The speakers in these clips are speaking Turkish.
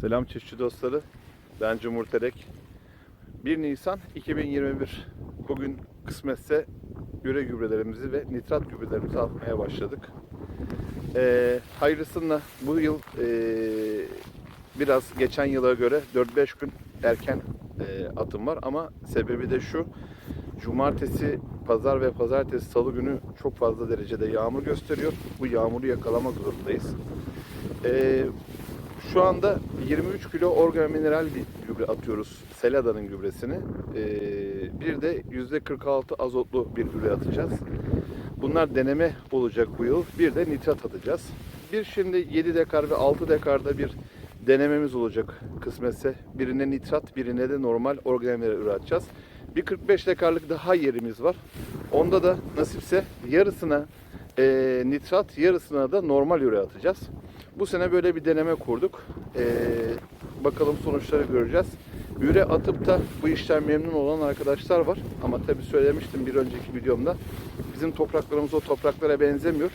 Selam çiftçi dostları. Ben Cumhur Terek. 1 Nisan 2021. Bugün kısmetse gübre gübrelerimizi ve nitrat gübrelerimizi atmaya başladık. Ee, hayırlısıyla bu yıl ee, biraz geçen yıla göre 4-5 gün erken ee, atım var ama sebebi de şu. Cumartesi, pazar ve pazartesi, salı günü çok fazla derecede yağmur gösteriyor. Bu yağmuru yakalamak zorundayız. Ee, şu anda 23 kilo organomineral bir gübre atıyoruz. Selada'nın gübresini. Ee, bir de %46 azotlu bir gübre atacağız. Bunlar deneme olacak bu yıl. Bir de nitrat atacağız. Bir şimdi 7 dekar ve 6 dekarda bir denememiz olacak kısmetse. Birine nitrat, birine de normal organomineral ürün atacağız. Bir 45 dekarlık daha yerimiz var. Onda da nasipse yarısına e, nitrat, yarısına da normal üre atacağız. Bu sene böyle bir deneme kurduk. Ee, bakalım sonuçları göreceğiz. Üre atıp da bu işten memnun olan arkadaşlar var. Ama tabii söylemiştim bir önceki videomda. Bizim topraklarımız o topraklara benzemiyor.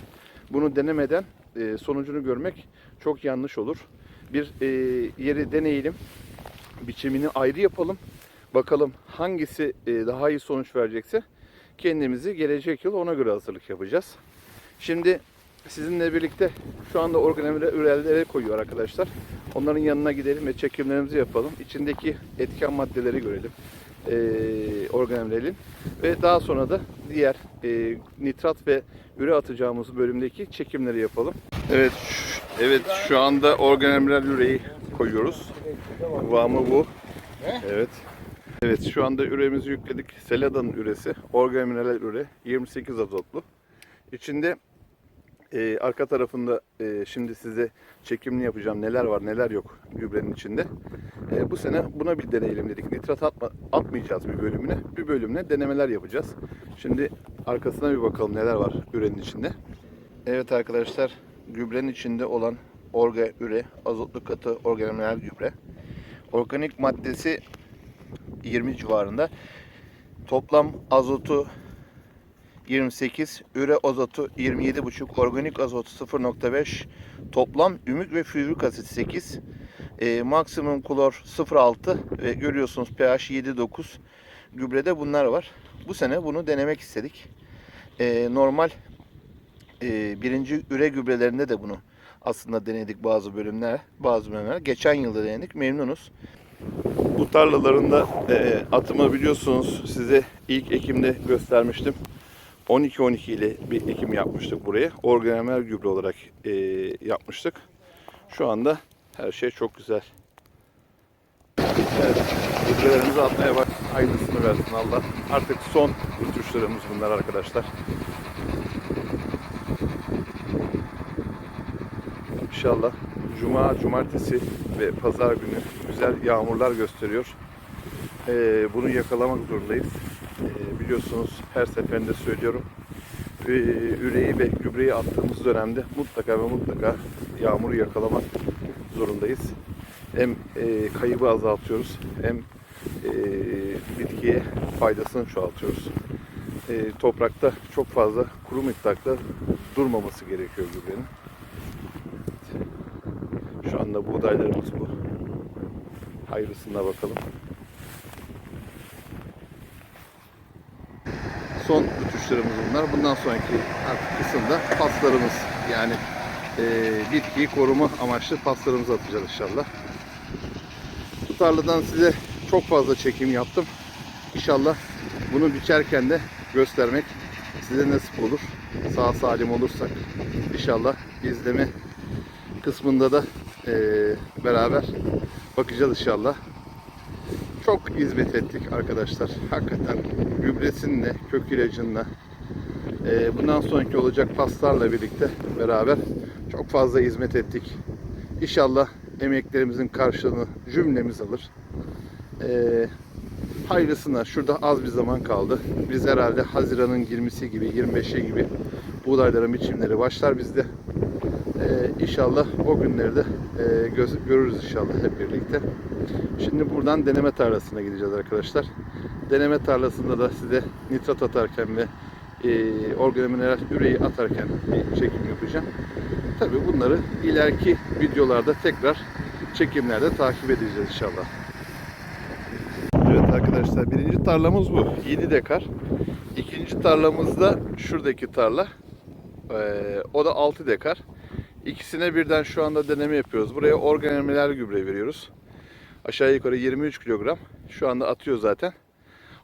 Bunu denemeden e, sonucunu görmek çok yanlış olur. Bir e, yeri deneyelim. Biçimini ayrı yapalım. Bakalım hangisi e, daha iyi sonuç verecekse kendimizi gelecek yıl ona göre hazırlık yapacağız. Şimdi sizinle birlikte şu anda organemire ürelere koyuyor arkadaşlar. Onların yanına gidelim ve çekimlerimizi yapalım. İçindeki etken maddeleri görelim. Ee, organemrelin ve daha sonra da diğer e, nitrat ve üre atacağımız bölümdeki çekimleri yapalım. Evet, ş- evet şu anda organemrel üreyi koyuyoruz. Kıvamı bu. Evet. Evet şu anda üremizi yükledik. Selada'nın üresi. Organomineral üre. 28 azotlu. İçinde ee, arka tarafında e, şimdi size çekimini yapacağım. Neler var neler yok gübrenin içinde. Ee, bu sene buna bir deneyelim dedik. Nitrat atma, atmayacağız bir bölümüne. Bir bölümüne denemeler yapacağız. Şimdi arkasına bir bakalım neler var ürenin içinde. Evet arkadaşlar gübrenin içinde olan orga üre, azotlu katı organomineral gübre. Organik maddesi 20 civarında. Toplam azotu 28, üre azotu 27,5, organik azotu 0,5, toplam ümik ve füvrik asit 8, e, maksimum klor 0,6 ve görüyorsunuz pH 7,9 gübrede bunlar var. Bu sene bunu denemek istedik. E, normal e, birinci üre gübrelerinde de bunu aslında denedik bazı bölümler, bazı bölümler. Geçen yılda denedik, memnunuz. Bu tarlalarında e, atımı biliyorsunuz size ilk Ekim'de göstermiştim. 12-12 ile bir ekim yapmıştık buraya. Organomel gübre olarak e, yapmıştık. Şu anda her şey çok güzel. Evet, gübrelerimizi atmaya bak. Hayırlısını versin Allah. Artık son uçuşlarımız bunlar arkadaşlar. İnşallah Cuma, Cumartesi ve Pazar günü güzel yağmurlar gösteriyor. Ee, bunu yakalamak zorundayız. Ee, biliyorsunuz her seferinde söylüyorum. Ee, üreyi ve gübreyi attığımız dönemde mutlaka ve mutlaka yağmuru yakalamak zorundayız. Hem e, kaybı azaltıyoruz hem e, bitkiye faydasını çoğaltıyoruz. E, toprakta çok fazla kuru miktarda durmaması gerekiyor gübrenin. Şu anda buğdaylarımız bu. Hayırlısına bakalım. Son uçuşlarımız bunlar. Bundan sonraki artık kısımda paslarımız yani e, bitkiyi koruma amaçlı paslarımızı atacağız inşallah. Bu tarladan size çok fazla çekim yaptım. İnşallah bunu biçerken de göstermek size nasip olur. Sağ salim olursak inşallah izleme kısmında da e, beraber bakacağız inşallah. Çok hizmet ettik arkadaşlar. Hakikaten gübresinle, kök ilacınla, e, bundan sonraki olacak paslarla birlikte beraber çok fazla hizmet ettik. İnşallah emeklerimizin karşılığını cümlemiz alır. E, hayırlısına şurada az bir zaman kaldı. Biz herhalde Haziran'ın 20'si gibi, 25'i gibi buğdayların biçimleri başlar bizde. Ee, inşallah o günleri de e, göz- görürüz inşallah hep birlikte. Şimdi buradan deneme tarlasına gideceğiz arkadaşlar. Deneme tarlasında da size nitrat atarken ve e, organomineral üreyi atarken bir çekim yapacağım. Tabii bunları ileriki videolarda tekrar çekimlerde takip edeceğiz inşallah. Evet arkadaşlar birinci tarlamız bu. 7 dekar. İkinci tarlamız da şuradaki tarla. Ee, o da 6 dekar. İkisine birden şu anda deneme yapıyoruz. Buraya organemeler gübre veriyoruz. Aşağı yukarı 23 kilogram. Şu anda atıyor zaten.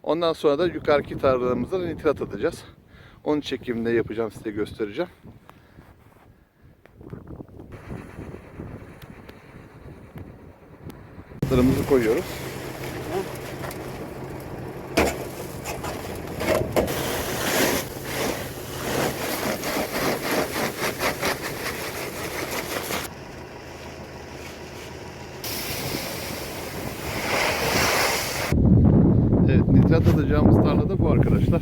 Ondan sonra da yukarıki tarlalarımızda da nitrat atacağız. Onun çekimini yapacağım size göstereceğim. Nitratlarımızı koyuyoruz. Nitrat atacağımız tarla da bu arkadaşlar.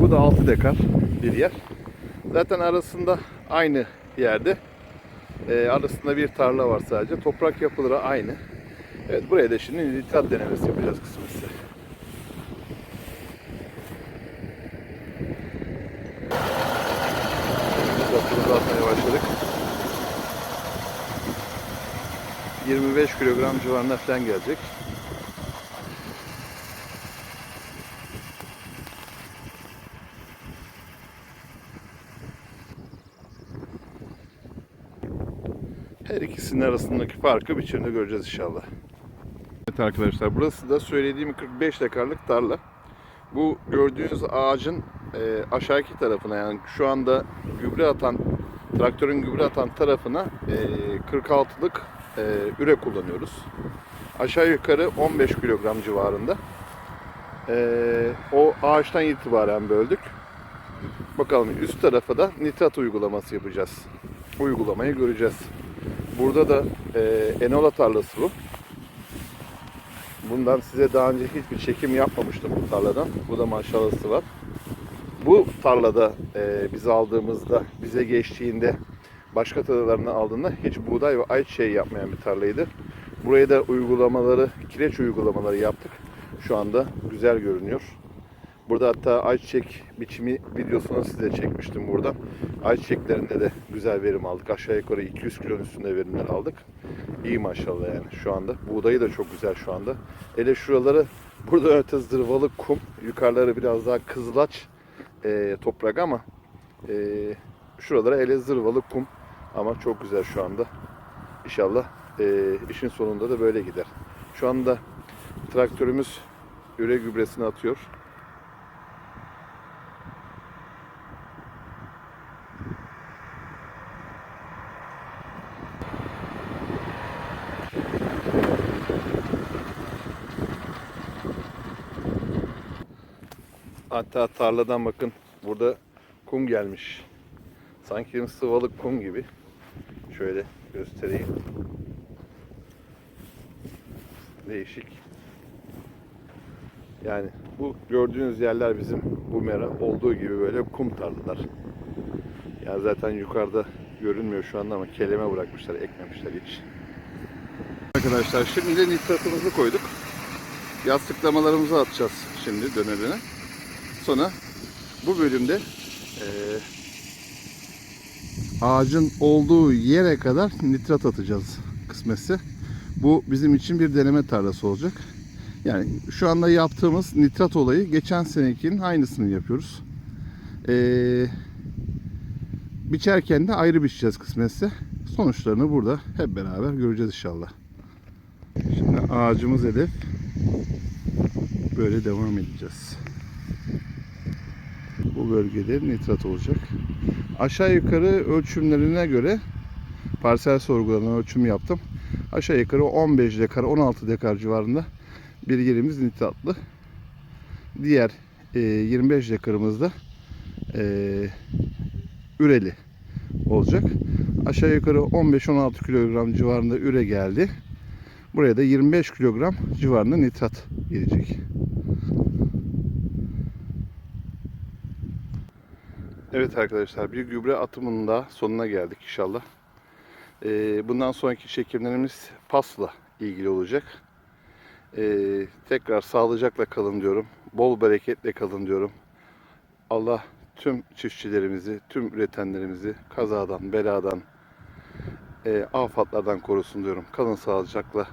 Bu da 6 dekar bir yer. Zaten arasında aynı yerde. Ee, arasında bir tarla var sadece. Toprak yapıları aynı. Evet, buraya da şimdi nitrat denemesi yapacağız kısmetse. Başladık. 25 kilogram civarında falan gelecek. Her ikisinin arasındaki farkı biçimde göreceğiz inşallah. Evet arkadaşlar burası da söylediğim 45 dekarlık tarla. Bu gördüğünüz ağacın e, aşağıki tarafına yani şu anda gübre atan traktörün gübre atan tarafına e, 46'lık e, üre kullanıyoruz. Aşağı yukarı 15 kilogram civarında. E, o ağaçtan itibaren böldük. Bakalım üst tarafa da nitrat uygulaması yapacağız. Uygulamayı göreceğiz. Burada da e, enola tarlası bu. Bundan size daha önce hiçbir çekim yapmamıştım bu tarladan. Bu da maşallahı var. Bu tarlada e, biz aldığımızda, bize geçtiğinde, başka tarlalarını aldığında hiç buğday ve ayçiçeği yapmayan bir tarlaydı. Buraya da uygulamaları, kireç uygulamaları yaptık. Şu anda güzel görünüyor. Burada hatta ayçiçek biçimi videosunu size çekmiştim buradan. Ayçiçeklerinde de güzel verim aldık. Aşağı yukarı 200 kilonun üstünde verimler aldık. İyi maşallah yani şu anda. Buğdayı da çok güzel şu anda. Hele şuraları burada öte zırvalı kum. Yukarıları biraz daha kızılaç e, toprak ama e, şuralara hele zırvalı kum. Ama çok güzel şu anda. İnşallah e, işin sonunda da böyle gider. Şu anda traktörümüz üre gübresini atıyor. Hatta tarladan bakın burada kum gelmiş. Sanki sıvalık kum gibi. Şöyle göstereyim. Değişik. Yani bu gördüğünüz yerler bizim bu mera olduğu gibi böyle kum tarlalar. Yani zaten yukarıda görünmüyor şu anda ama kelime bırakmışlar, ekmemişler hiç. Arkadaşlar şimdi de nitratımızı koyduk. Yastıklamalarımızı atacağız şimdi döne döne. Sonra bu bölümde eee, ağacın olduğu yere kadar nitrat atacağız kısmetse. Bu bizim için bir deneme tarlası olacak. Yani şu anda yaptığımız nitrat olayı geçen senekinin aynısını yapıyoruz. Eee biçerken de ayrı biçeceğiz kısmetse. Sonuçlarını burada hep beraber göreceğiz inşallah. Şimdi ağacımız hedef. Böyle devam edeceğiz bu bölgede nitrat olacak. Aşağı yukarı ölçümlerine göre parsel sorgulama ölçüm yaptım. Aşağı yukarı 15 dekar 16 dekar civarında bir yerimiz nitratlı. Diğer e, 25 dekarımızda e, üreli olacak. Aşağı yukarı 15-16 kilogram civarında üre geldi. Buraya da 25 kilogram civarında nitrat gelecek. Evet arkadaşlar bir gübre atımının da sonuna geldik inşallah. Ee, bundan sonraki çekimlerimiz pasla ilgili olacak. Ee, tekrar sağlıcakla kalın diyorum. Bol bereketle kalın diyorum. Allah tüm çiftçilerimizi, tüm üretenlerimizi kazadan, beladan, e, afatlardan korusun diyorum. Kalın sağlıcakla.